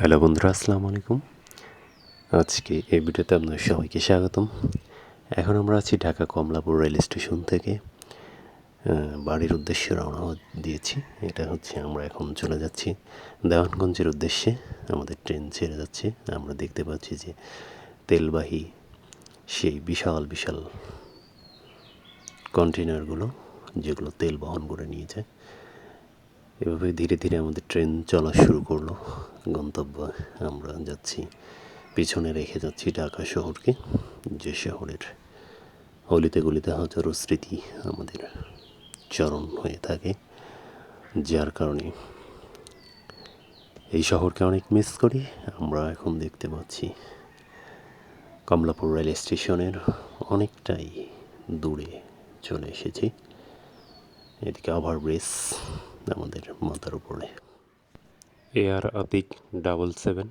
Hello বন্ধুরা, আসসালামু আলাইকুম। আজকে এই ভিডিওতে আপনাদের সবাইকে স্বাগতম। এখন আমরা আছি ঢাকা কমলাপুর রেল স্টেশন থেকে বাড়ির উদ্দেশ্যে রওনা দিয়েছি। এটা হচ্ছে আমরা এখন চলে যাচ্ছি দেওয়ানগঞ্জের উদ্দেশ্যে। আমাদের ট্রেন ছেড়ে যাচ্ছে। আমরা দেখতে পাচ্ছি যে তেলবাহী সেই বিশাল বিশাল কন্টেনারগুলো যেগুলো তেল বহন করে নিয়ে যায়। এভাবে ধীরে ধীরে আমাদের ট্রেন চলা শুরু করল। গন্তব্য আমরা যাচ্ছি, পিছনে রেখে যাচ্ছি ঢাকা শহরকে। যে শহরের অলিতে গলিতে হাজারো স্মৃতি আমাদের চরণ হয়ে থাকে। যার কারণে এই শহরকে অনেক মিস করি। আমরা এখন দেখতে পাচ্ছি কমলাপুর রেল স্টেশনের অনেকটাই দূরে চলে এসেছি। এদিকে ওভার ব্রিজ আমাদের মাথার উপরে। A R Atik double seven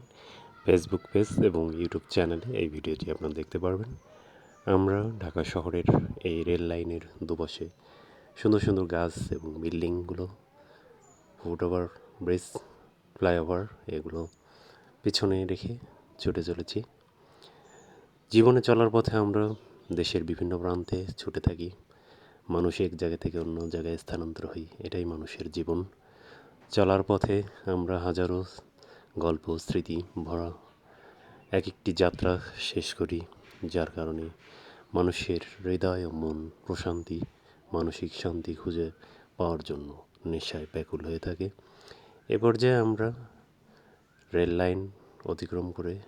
Facebook page এবং ইউটিউব চ্যানেলে এই ভিডিওটি আপনারা দেখতে পারবেন। আমরা ঢাকা শহরের এই রেল লাইনের দুপাশে সুন্দর সুন্দর গাছ এবং বিল্ডিংগুলো ফুটওভার ব্রিজ ফ্লাইওভার এগুলো পিছনে রেখে ছুটে চলেছি। জীবনে চলার পথে আমরা দেশের বিভিন্ন প্রান্তে ছুটে থাকি। মানুষ এক জায়গা থেকে অন্য জায়গায় স্থানান্তর হই, এটাই মানুষের জীবন। চলার পথে আমরা হাজারো গল্প, স্মৃতি ভরা এক একটি যাত্রা শেষ করি, যার কারণে মানুষের হৃদয় ও মন প্রশান্তি, মানসিক শান্তি খুঁজে পাওয়ার জন্য নেশায় ব্যাকুল হয়ে থাকে। এ পর্যায়ে আমরা রেল লাইন অতিক্রম করে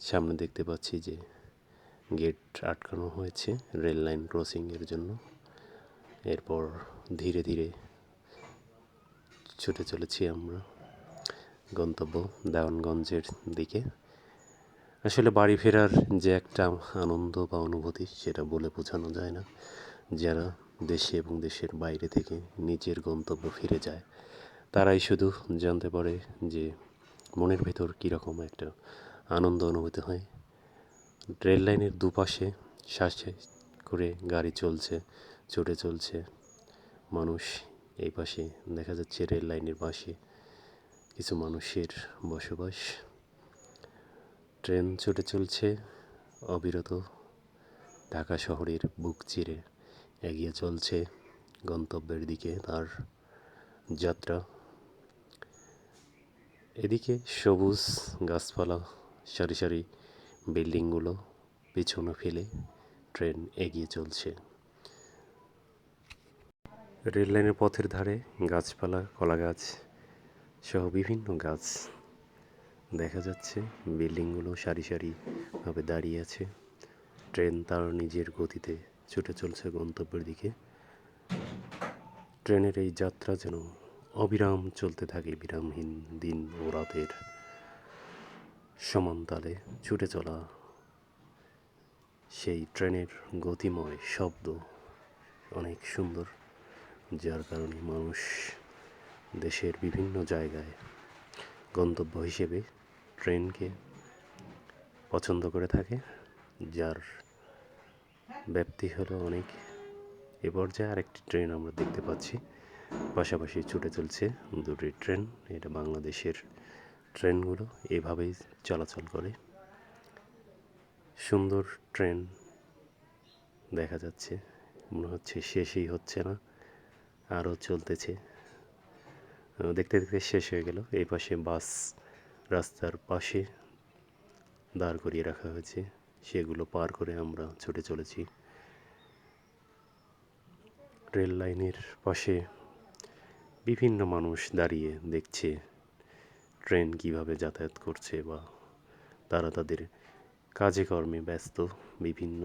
সামনে দেখতে পাচ্ছি যে গেট আটকানো হয়েছে রেল লাইন ক্রসিংয়ের জন্য। এরপর ধীরে ধীরে ছুটে চলেছি আমরা গন্তব্য দেওয়ানগঞ্জের দিকে। আসলে বাড়ি ফেরার যে একটা আনন্দ বা অনুভূতি, সেটা বলে বোঝানো যায় না। যারা দেশে এবং দেশের বাইরে থেকে নিজের গন্তব্য ফিরে যায়, তারাই শুধু জানতে পারে যে মনের ভেতর কীরকম একটা আনন্দ অনুভূতি হয়। রেল লাইনের দুপাশে শ্বাসে করে গাড়ি চলছে ছুটে চলছে মানুষ। এই পাশে দেখা যাচ্ছে রেল লাইনের পাশে কিছু মানুষের বসবাস। ট্রেন ছুটে চলছে অবিরত। ঢাকা শহরের বুক চিরে এগিয়ে চলছে গন্তব্যের দিকে তার যাত্রা। এদিকে সবুজ গাছপালা সারি সারি বিল্ডিংগুলো পিছনে ফেলে ট্রেন এগিয়ে চলছে। রেল লাইনের পথের ধারে গাছপালা কলা গাছ সহ বিভিন্ন গাছ দেখা যাচ্ছে। বিল্ডিংগুলো সারি সারিভাবে দাঁড়িয়ে আছে। ট্রেন তার নিজের গতিতে ছুটে চলছে গন্তব্যের দিকে। ট্রেনের এই যাত্রা যেন অবিরাম চলতে থাকে, বিরামহীন দিন ও রাতের। সমান তালে ছুটে চলা সেই ট্রেনের গতিময় শব্দ অনেক সুন্দর, যার কারণে মানুষ দেশের বিভিন্ন জায়গায় গন্তব্য হিসেবে ট্রেনকে পছন্দ করে থাকে, যার ব্যাপ্তি হলো অনেক। এ পর্যায়ে আরেকটি ট্রেন আমরা দেখতে পাচ্ছি, পাশাপাশি ছুটে চলছে দুটি ট্রেন, এটা বাংলাদেশের ট্রেনগুলো এভাবেই চলাচল করে। সুন্দর ট্রেন দেখা যাচ্ছে। মনে হচ্ছে শেষই হচ্ছে না, আরও চলতেছে। দেখতে দেখতে শেষ হয়ে গেল। এই পাশে বাস রাস্তার পাশে দাঁড় করিয়ে রাখা হয়েছে। সেগুলো পার করে আমরা ছুটে চলেছি। রেল লাইনের পাশে বিভিন্ন মানুষ দাঁড়িয়ে দেখছে ট্রেন কীভাবে যাতায়াত করছে বা তারা তাদের কাজে কর্মে ব্যস্ত বিভিন্ন